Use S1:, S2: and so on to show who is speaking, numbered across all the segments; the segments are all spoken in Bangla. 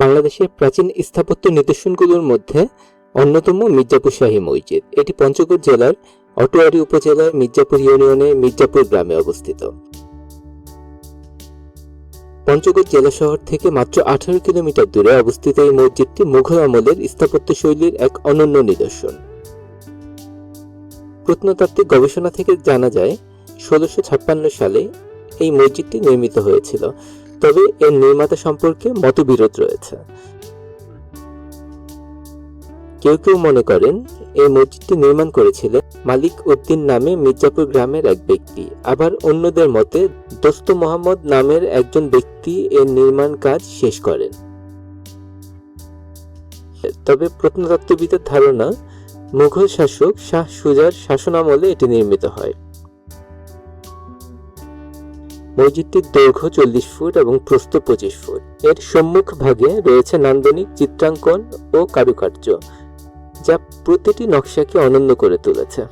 S1: বাংলাদেশের প্রাচীন স্থাপত্য নিদর্শনগুলোর মধ্যে অন্যতম মির্জাপুর শাহী মসজিদ। এটি পঞ্চগড় জেলার অটোয়ারি উপজেলার মির্জাপুর ইউনিয়নের মির্জাপুর গ্রামে অবস্থিত। পঞ্চগড় জেলা শহর থেকে মাত্র আঠারো কিলোমিটার দূরে অবস্থিত এই মসজিদটি মুঘল আমলের স্থাপত্য শৈলীর এক অনন্য নিদর্শন। প্রত্নতাত্ত্বিক গবেষণা থেকে জানা যায়, ষোলোশো সালে এই মসজিদটি নির্মিত হয়েছিল। তবে এর নির্মাতা সম্পর্কে মতবিরোধ রয়েছে। কেউ কেউ মনে করেন, এই মসজিদটি নির্মাণ করেছিলেন মালিক উদ্দিন নামে মির্জাপুর গ্রামের এক ব্যক্তি। আবার অন্যদের মতে, দোস্ত মোহাম্মদ নামের একজন ব্যক্তি এর নির্মাণ কাজ শেষ করেন। তবে প্রত্নতত্ত্ববিদের ধারণা, মুঘল শাসক শাহ সুজার শাসনামলে এটি নির্মিত হয়। মসজিদটির দৈর্ঘ্য চল্লিশ ফুট এবং প্রস্থ পঁচিশ ফুট। এর সম্মুখ ভাগে রয়েছে নান্দনিক চিত্রাঙ্কন ও কারুকার্য, যা প্রতিটি নকশাকে অনন্য করে তুলেছে।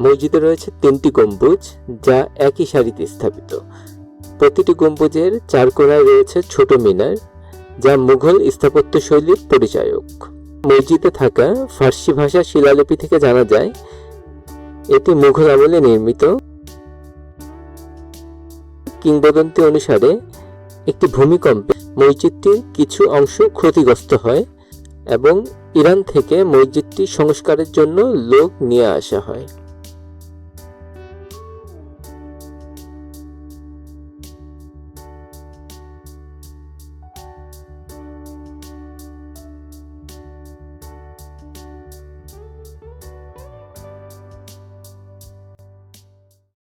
S1: মসজিদে রয়েছে তিনটি গম্বুজ, যা একই সারিতে স্থাপিত। প্রতিটি গম্বুজের চার কোণায় রয়েছে ছোট মিনার, যা মুঘল স্থাপত্য শৈলীর পরিচায়ক। মসজিদে থাকা ফার্সি ভাষা শিলালিপি থেকে জানা যায় এটি মুঘল আমলে নির্মিত কিংবদন্তি অনুসারে একটি ভূমিকম্পে মসজিদটির কিছু অংশ ক্ষতিগ্রস্ত হয় এবং ইরান থেকে মসজিদটি সংস্কারের জন্য লোক নিয়ে আসা হয়।